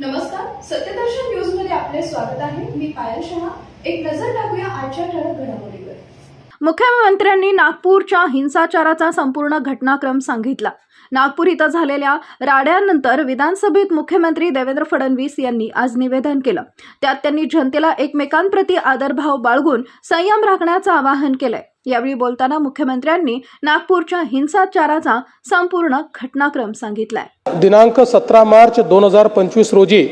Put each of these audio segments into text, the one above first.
नमस्कार सत्यदर्शन न्यूजमध्ये आपले स्वागत आहे. मी पायल शहा. एक नजर टाकूया आजच्या ठळक घडामोडीवर. मुख्यमंत्र्यांनी नागपूरच्या हिंसाचाराचा संपूर्ण घटनाक्रम सांगितला. नागपूर इथं झालेल्या राड्यानंतर विधानसभेत मुख्यमंत्री देवेंद्र फडणवीस यांनी आज निवेदन केलं. त्यात त्यांनी जनतेला एकमेकांप्रती आदरभाव बाळगून संयम राखण्याचं आवाहन केलंय. यावेळी बोलताना मुख्यमंत्र्यांनी नागपूरच्या हिंसाचाराचा संपूर्ण घटनाक्रम सांगितलाय. दिनांक सतरा मार्च दोन हजार पंचवीस रोजी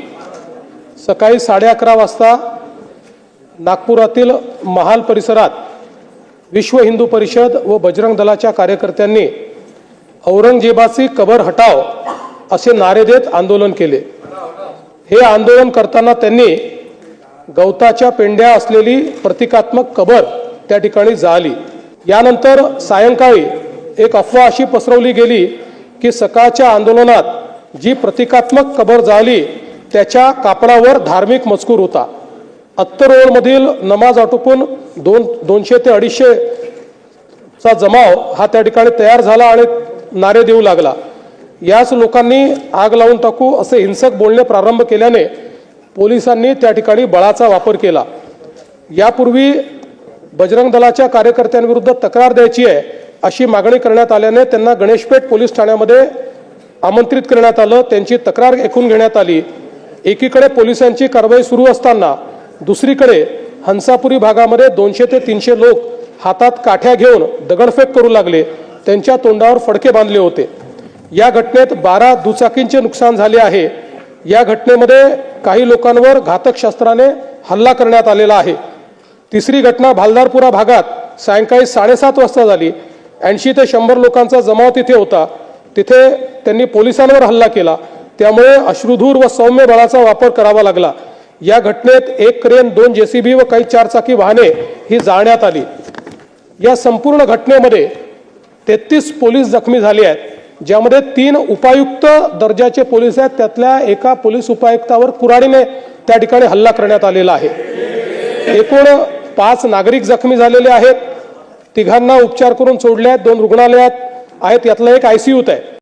सकाळी साडे अकरा वाजता नागपुरातील महाल परिसरात विश्व हिंदू परिषद व बजरंग दलाच्या कार्यकर्त्यांनी औरंगजेबाची कबर हटाव असे नारे देत आंदोलन केले. हे आंदोलन करताना त्यांनी गवताच्या पेंड्या असलेली प्रतिकात्मक कबर त्या ठिकाणी जाळली यानंतर सायंकाळी एक अफवा अशी पसरवली गेली की सकाळच्या आंदोलनात जी प्रतिकात्मक कबर जाळली त्याच्या कापडावर धार्मिक मजकूर होता. अत्तर रोडमधील नमाज आटोपून दोन दोनशे ते अडीचशे चा जमाव हा त्या ठिकाणी तयार झाला आणि नारे देऊ लागला. याच लोकांनी आग लावून टाकू असे हिंसक बोलणे प्रारंभ केल्याने पोलिसांनी त्या ठिकाणी बळाचा वापर केला. यापूर्वी बजरंग दलाच्या कार्यकर्त्यांविरुद्ध तक्रार द्यायची आहे अशी मागणी करण्यात आल्याने त्यांना गणेशपेठ पोलीस ठाण्यामध्ये आमंत्रित करण्यात आलं त्यांची तक्रार ऐकून घेण्यात आली. एकीकडे पोलिसांची कारवाई सुरू असताना दुसरीकडे हंसापुरी भागामध्ये दोनशे ते तीनशे लोक हातात काठ्या घेऊन दगडफेक करू लागले त्यांच्या तोंडावर फडके बांधले होते. या घटनेत बारा दुचाकींचे नुकसान झाले आहे. या घटनेमध्ये काही लोकांवर घातक शस्त्राने हल्ला करण्यात आलेला आहे. तिसरी घटना भालदारपुरा भागात सायंकाळी साडेसात वाजता झाली. ऐंशी ते शंभर लोकांचा जमाव तिथे होता. तिथे त्यांनी पोलिसांवर हल्ला केला. त्यामुळे अश्रुधूर व सौम्य बळाचा वापर करावा लागला. या घटनेत एक क्रेन दोन जेसीबी व काही चारचाकी वाहने ही जाळण्यात आली. या संपूर्ण घटनेमध्ये तेहतीस पोलीस जखमी झाले आहेत. ज्यामध्ये तीन उपायुक्त दर्जाचे पोलीस आहेत. त्यातल्या एका पोलीस उपायुक्तावर कुराडीने त्या ठिकाणी हल्ला करण्यात आलेला आहे. एकूण पाच नागरिक जखमी झालेले आहेत. तिघांना उपचार करून सोडले आहेत. दोन रुग्णालयात आहेत. यातला एक आयसीयूत आहे.